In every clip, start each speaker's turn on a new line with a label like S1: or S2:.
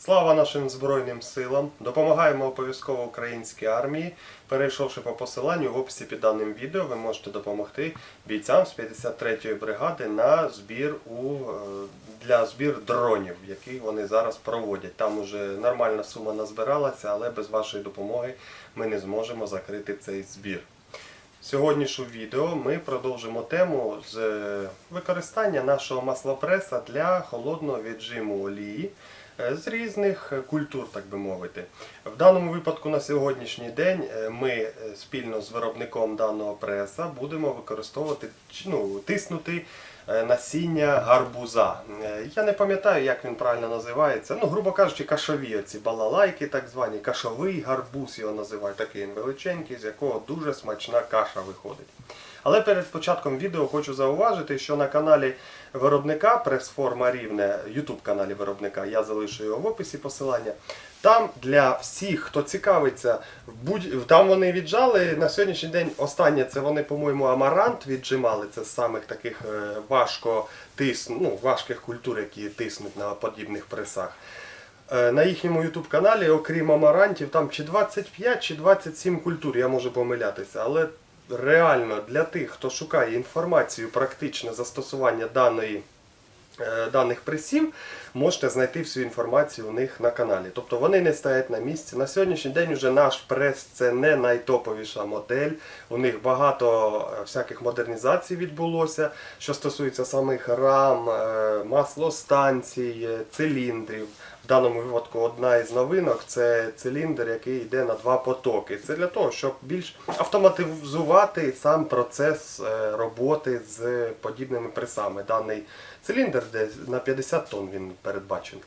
S1: Слава нашим Збройним силам! Допомагаємо обов'язково українській армії. Перейшовши по посиланню в описі під даним відео, ви можете допомогти бійцям з 53-ї бригади на збір у, е, для збір дронів, які вони зараз проводять. Там уже нормальна сума назбиралася, але без вашої допомоги ми не зможемо закрити цей збір. Сьогоднішнє відео ми продовжимо тему з е, використання нашого маслопреса для холодного віджиму олії е, з різних культур, так би мовити. В даному випадку на сьогоднішній день е, ми спільно з виробником даного преса будемо використовувати ну, тиснути насіння гарбуза. Е, Я не пам'ятаю, як він правильно називається. Ну, грубо кажучи, кашові оці балалайки, так звані, кашовий гарбуз його називають, такий він величенький, з якого дуже смачна каша виходить. Але перед початком відео хочу зауважити, що на каналі виробника Пресформа Рівне, YouTube каналі виробника, я залишу його в описі посилання. Там для всіх, хто цікавиться, там вони віджали на сьогоднішній день. Останнє це вони, по-моєму, амарант віджимали. Це з самих таких е, важко тис... ну, важких культур, які тиснуть на подібних пресах. Е, На їхньому YouTube каналі, окрім амарантів, там чи 25, чи 27 культур, я можу помилятися. Але реально для тих, хто шукає інформацію, практичне застосування даної, е, даних пресів, можете знайти всю інформацію у них на каналі. Тобто вони не стоять на місці. На сьогоднішній день вже наш прес це не найтоповіша модель. У них багато е, всяких модернізацій відбулося, що стосується самих рам, е, маслостанцій, циліндрів. В даному випадку одна із новинок це циліндр, який йде на два потоки. Це для того, щоб більш автоматизувати сам процес е, роботи з подібними пресами. Даний циліндр десь на 50 тонн він передбачений.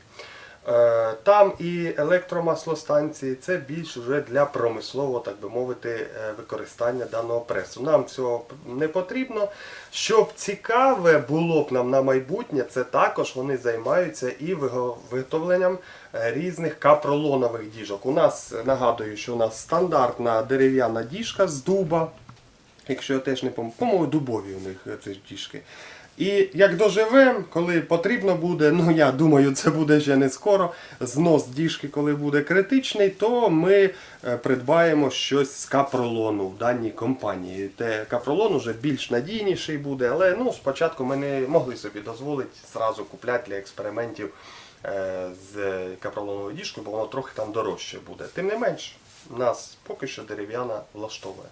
S1: Е, Там і електромаслостанції, це більш вже для промислового, так би мовити, е, використання даного пресу. Нам цього не потрібно. Щоб цікаве було б нам на майбутнє, це також вони займаються і виго- виготовленням е, різних капролонових діжок. У нас нагадую, що у нас стандартна дерев'яна діжка з дуба. Якщо я теж не помилю, по-моєму, дубові у них ці діжки. І як доживемо, коли потрібно буде, ну я думаю, це буде ще не скоро. Знос діжки, коли буде критичний, то ми е, придбаємо щось з капролону в даній компанії. Те капролон уже більш надійніший буде, але ну, спочатку ми не могли собі дозволити зразу купляти для експериментів е, з капролоновою діжкою, бо воно трохи там дорожче буде. Тим не менш, нас поки що дерев'яна влаштовує.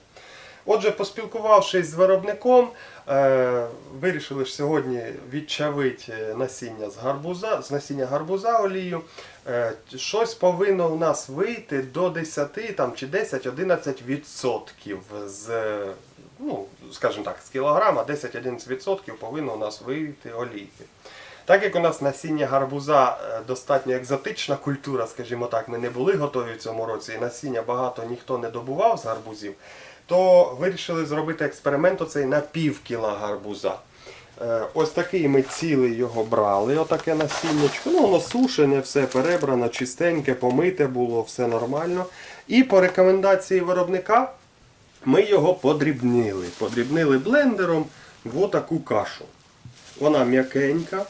S1: Отже, поспілкувавшись з виробником, е, вирішили ж сьогодні відчавити е, насіння з гарбуза, з насіння гарбуза олію. Е, щось повинно у нас вийти до 10 там, чи 10-11% відсотків з, ну, скажімо так, з кілограма 10-11% повинно у нас вийти олійки. Так як у нас насіння гарбуза достатньо екзотична культура, скажімо так, ми не були готові в цьому році, і насіння багато ніхто не добував з гарбузів, то вирішили зробити експеримент оцей на пів кіла гарбуза. Е, Ось такий ми цілий його брали, отаке насіннячко. Ну, воно сушене, все перебрано, чистеньке, помите було, все нормально. І по рекомендації виробника ми його подрібнили. Подрібнили блендером в отаку кашу. Вона м'якенька.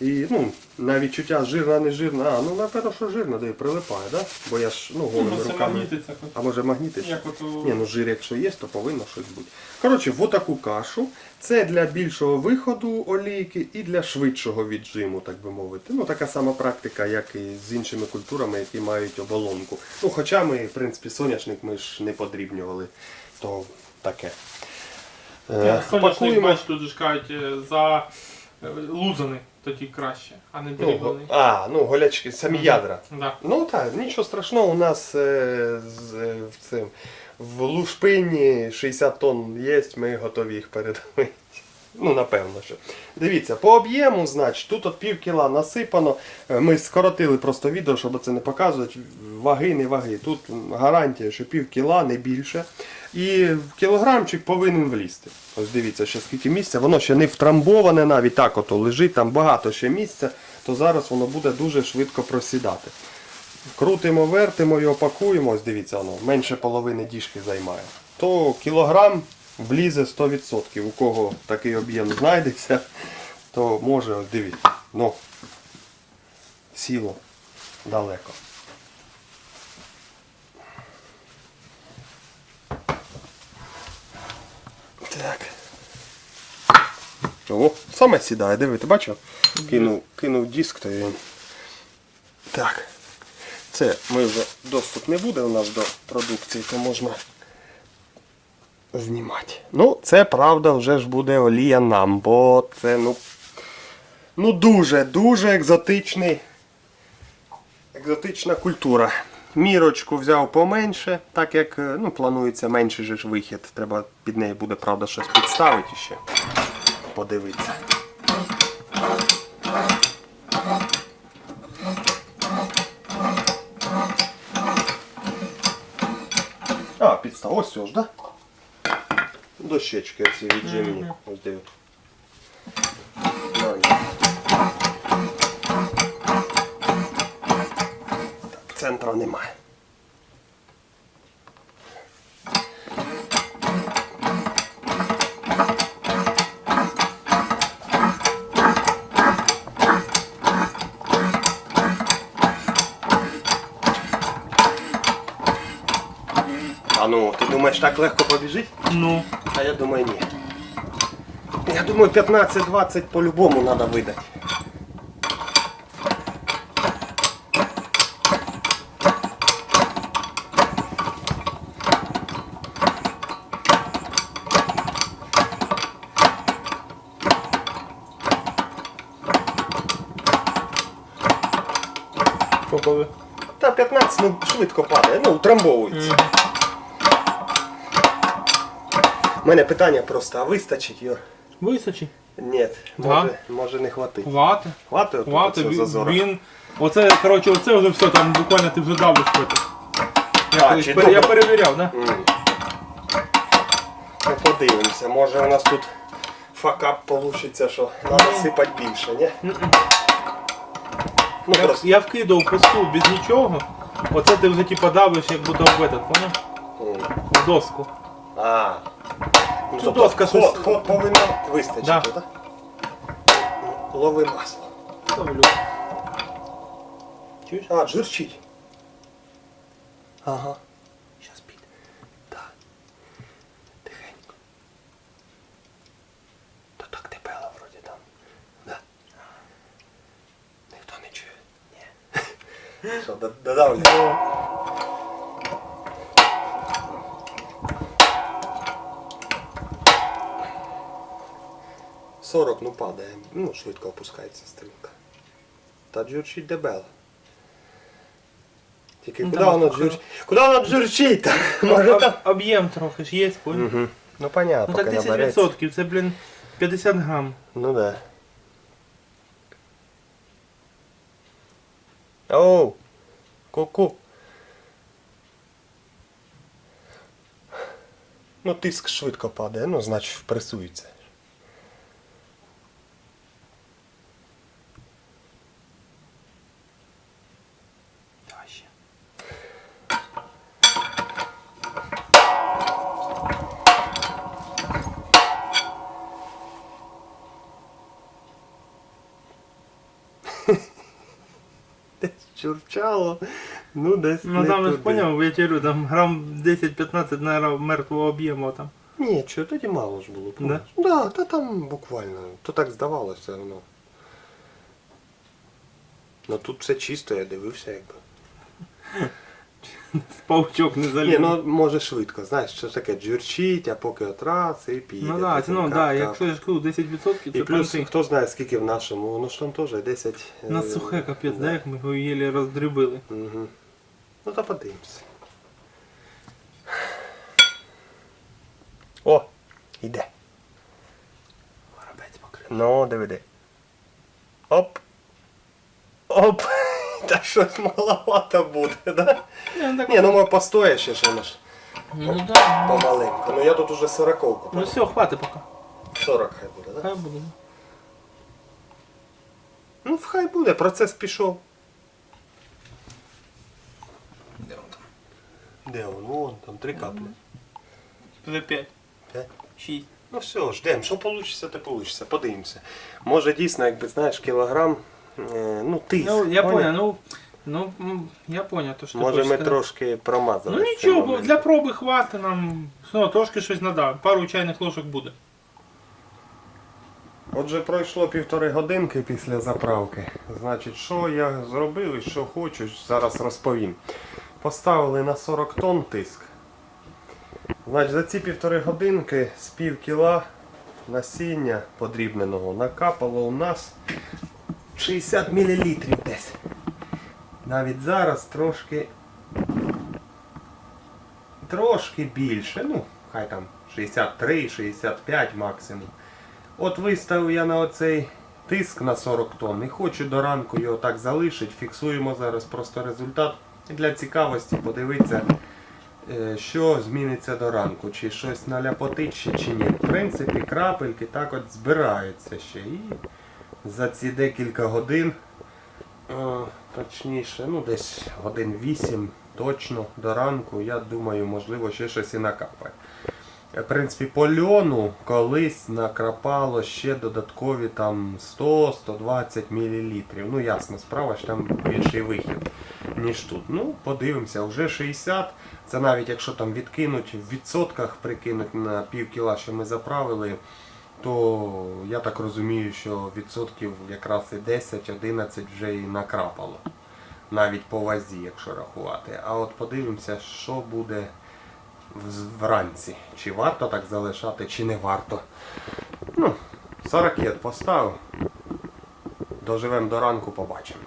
S1: І ну, на відчуття жирна, не жирна. А, ну напевно, що жирна, де прилипає, да? Бо я ж ну, голими
S2: Ну,
S1: руками.
S2: магнітиться.
S1: А може магнітиться?
S2: Як ото...
S1: Ні, ну жир, якщо є, то повинно щось бути. Коротше, в отаку кашу. Це для більшого виходу олійки і для швидшого віджиму, так би мовити. Ну, така сама практика, як і з іншими культурами, які мають оболонку. Ну, хоча ми, в принципі, соняшник ми ж не подрібнювали, то таке. Е,
S2: Соняшник, бач, тут ж кажуть, е, за е, лузаний тоді краще, а не
S1: Ну,
S2: дріблений.
S1: а, ну, голячки, самі ядра.
S2: Да.
S1: Ну так, нічого страшного, у нас е, з, е, в, цим, в Лушпині 60 тонн є, ми готові їх передавати. Ну, напевно, що. Дивіться, по об'єму, значить, тут от пів кіла насипано. Е, Ми скоротили просто відео, щоб це не показувати. Ваги, не ваги. Тут гарантія, що пів кіла, не більше. І кілограмчик повинен влізти. Ось дивіться, ще скільки місця. Воно ще не втрамбоване навіть так ото лежить, там багато ще місця, то зараз воно буде дуже швидко просідати. Крутимо, вертимо його, пакуємо, ось дивіться, воно менше половини діжки займає. То кілограм влізе 100%. У кого такий об'єм знайдеться, то може, дивіться. Ну, сіло. далеко. Так. О, саме сідає, диви, ти бачив? Кинув, кинув диск, то він. Так. Це ми вже доступ не буде у нас до продукції, то можна знімати. Ну, це правда вже ж буде олія нам, бо це ну. Ну дуже, дуже екзотичний. Екзотична культура. Мірочку взяв поменше, так як е, ну, планується менший же ж вихід. Треба під неї буде, правда, щось підставити ще. Подивитися. А, підстав, ось ж, да? Дощечки ці віджимні. Ось диви. Так, центра немає. А ну, ти думаєш, так легко побіжить?
S2: Ну,
S1: А я думаю, ні. Я думаю, 15-20 по-любому треба видати. Та 15 ну, швидко падає, ну, утрамбовується. У мене питання просто, а вистачить його?
S2: Височі.
S1: Ні, може, може не хватить.
S2: Хвати.
S1: Хватить отут
S2: Хвати, він,
S1: зазора?
S2: він. Оце, коротше, оце вже все, там буквально ти вже давиш проти. Я,
S1: А,
S2: колись
S1: чи
S2: пере- я
S1: добре?
S2: перевіряв, да?
S1: М. Ну, подивимося, може у нас тут факап получиться, що треба сипати більше, ні? Ну,
S2: Я,
S1: просто.
S2: я вкидав посту без нічого. Оце ти вже типа давиш, як будто в этот, поняв?
S1: М.
S2: В доску.
S1: А.
S2: Тобто
S1: тобто
S2: Тутовка
S1: ход, ход повинно вистачити,
S2: Да.
S1: так? Лови масло.
S2: Ставлю. Чуєш?
S1: А, журчить. Ага. Зараз піде. Так. Тихенько. То так тепело вроді там. Да. Ніхто не чує. Ні. Що, додавлю? 40, ну падає, ну швидко опускається стрілка. Та джурчить дебело. Тільки
S2: ну,
S1: куди воно джурчить? Куди воно джурчить? Може там?
S2: Об'єм трохи ж є, понял?
S1: Мгм. Ну понятно,
S2: Ну так
S1: 10%, набереться.
S2: це, блін, 50 грам.
S1: Ну да. Оу! Ку-ку. Ну, тиск швидко падає, ну, значить впресується. Чурчало, ну десь
S2: Ну
S1: не
S2: там ж поняв, тебе там грам 10-15 наверное, мертвого об'єму там.
S1: Ні, чого, тоді мало ж було.
S2: Да?
S1: Да, та там буквально. То так здавалося все одно. Ну тут все чисто, я дивився якби.
S2: Паучок не
S1: Ні,
S2: заліз.
S1: ну може швидко, знаєш, що таке джурчить, а поки от раз і піде.
S2: Ну да, ну, да, якщо я ж кажу 10%, це
S1: І плюс,
S2: ти.
S1: хто знає, скільки в нашому, ну ж там теж 10.
S2: У нас
S1: е,
S2: сухе капець,
S1: да.
S2: да, як ми його єлі роздрібили.
S1: Угу. Ну то подивимось. О, іде.
S2: Воробець покрив.
S1: Ну, диви. Оп. Оп. Та щось маловато буде, да?
S2: Ну, так,
S1: Ні, ну ми постоє ще ж
S2: ну да.
S1: помаленьку. Ну я тут уже сороковку.
S2: Ну все, хватить поки.
S1: 40 хай буде, да?
S2: Хай буде.
S1: Ну хай буде, процес пішов.
S2: Де он там?
S1: Де він? Вон там три каплі.
S2: Вже 5.
S1: П'ять.
S2: 6.
S1: Ну все, ждемо, що вийде, те вийде. Подивимося. Може дійсно, якби знаєш, кілограм, ну тиск.
S2: Ну, я понял, ну Ну, м, я поняв, то що ти
S1: Може
S2: хочеш
S1: ми
S2: сказати.
S1: трошки промазали.
S2: Ну нічого, бо для проби хвати нам одно трошки щось надав. Пару чайних ложок буде.
S1: Отже, пройшло півтори годинки після заправки. Значить, що я зробив і що хочу, зараз розповім. Поставили на 40 тонн тиск. Значить, за ці півтори годинки з пів кіла насіння подрібненого накапало у нас 60 мл десь. Навіть зараз трошки. Трошки більше, ну, хай там 63-65 максимум. От виставив я на оцей тиск на 40 тонн і хочу до ранку його так залишити. Фіксуємо зараз просто результат. І для цікавості подивитися, е, що зміниться до ранку. Чи щось наляпотить чи ні. В принципі, крапельки так от збираються ще. І за ці декілька годин, точніше, ну десь годин 8 точно до ранку, я думаю, можливо, ще щось і накапає. В принципі, по льону колись накрапало ще додаткові там 100-120 мл. Ну, ясна справа, що там більший вихід, ніж тут. Ну, подивимося, вже 60. Це навіть якщо там відкинуть в відсотках, прикинуть на пів кіла, що ми заправили, то я так розумію, що відсотків якраз і 10-11 вже і накрапало. Навіть по вазі, якщо рахувати. А от подивимося, що буде вранці. Чи варто так залишати, чи не варто. Ну, 40 ракет поставив. Доживемо до ранку, побачимо.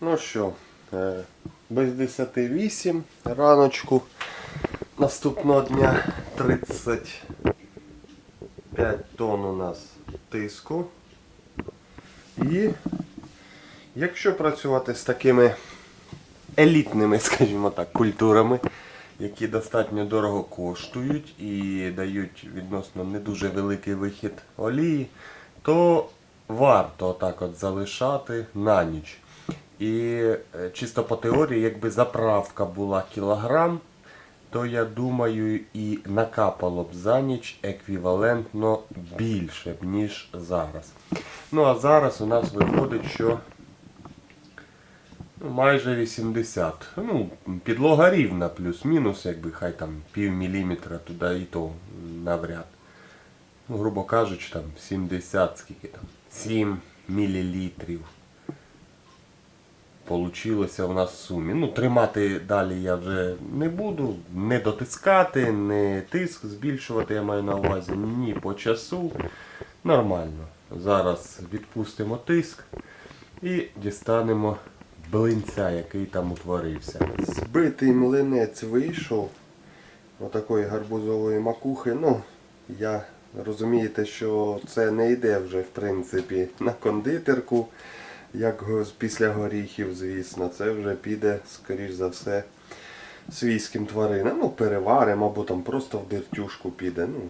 S1: Ну що, е, без 10.08 раночку наступного дня 35 тонн у нас тиску. І якщо працювати з такими елітними, скажімо так, культурами, які достатньо дорого коштують і дають відносно не дуже великий вихід олії, то варто так от залишати на ніч. І е, чисто по теорії, якби заправка була кілограм, то я думаю і накапало б за ніч еквівалентно більше, б, ніж зараз. Ну а зараз у нас виходить, що Ну, Майже 80. Ну, підлога рівна, плюс-мінус, якби хай там пів міліметра туди і то навряд. Ну, грубо кажучи, там 70, скільки там, 7 мілілітрів. Получилося в нас в сумі. Ну, тримати далі я вже не буду, не дотискати, не тиск збільшувати, я маю на увазі, ні по часу. Нормально. Зараз відпустимо тиск і дістанемо блинця, який там утворився. Збитий млинець вийшов отакої гарбузової макухи. Ну, я розумієте, що це не йде вже в принципі на кондитерку, як після горіхів, звісно. Це вже піде, скоріш за все, свійським тваринам. Ну, переваримо або там просто в дертюшку піде. Ну,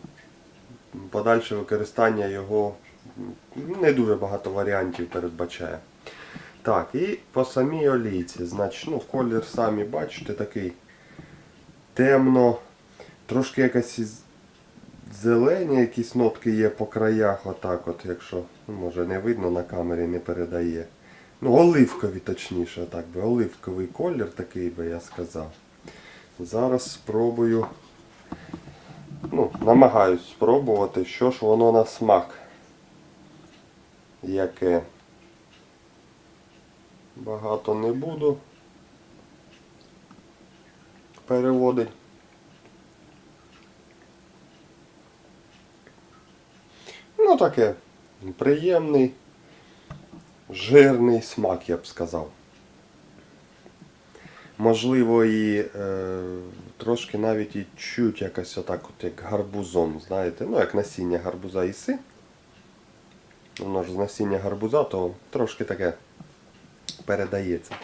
S1: подальше використання його не дуже багато варіантів передбачає. Так, і по самій олійці, значить, ну, колір самі бачите, такий темно, трошки якась зелені, якісь нотки є по краях, отак от, якщо, ну, може не видно на камері, не передає. Ну, оливкові точніше, так би, оливковий колір такий би я сказав. Зараз спробую, ну, намагаюсь спробувати, що ж воно на смак. Яке. Багато не буду переводить. Ну таке приємний, жирний смак, я б сказав. Можливо, і е, трошки навіть і чуть якось отак, от як гарбузом, знаєте, ну як насіння гарбуза іси. Воно ж з насіння гарбуза, то трошки таке передається.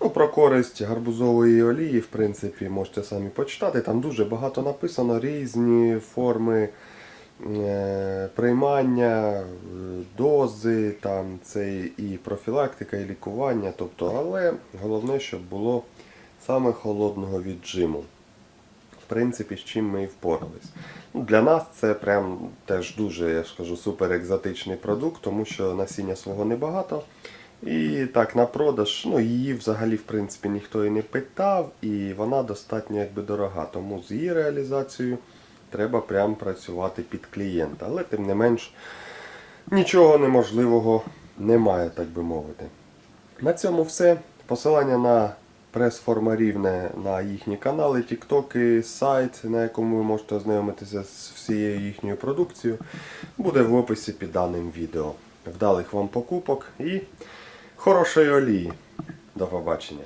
S1: Ну, про користь гарбузової олії, в принципі, можете самі почитати. Там дуже багато написано різні форми приймання, е, дози, там це і профілактика, і лікування. Тобто, але головне, щоб було саме холодного віджиму. В принципі, з чим ми і впорались. Ну, для нас це прям теж дуже, я ж супер екзотичний продукт, тому що насіння свого небагато. І так, на продаж, ну її взагалі в принципі ніхто і не питав, і вона достатньо якби дорога. Тому з її реалізацією треба прям працювати під клієнта. Але тим не менш нічого неможливого немає, так би мовити. На цьому все. Посилання на прес-форма рівне на їхні канали, тіктоки, сайт, на якому ви можете ознайомитися з всією їхньою продукцією, буде в описі під даним відео. Вдалих вам покупок і хорошої олії. До побачення.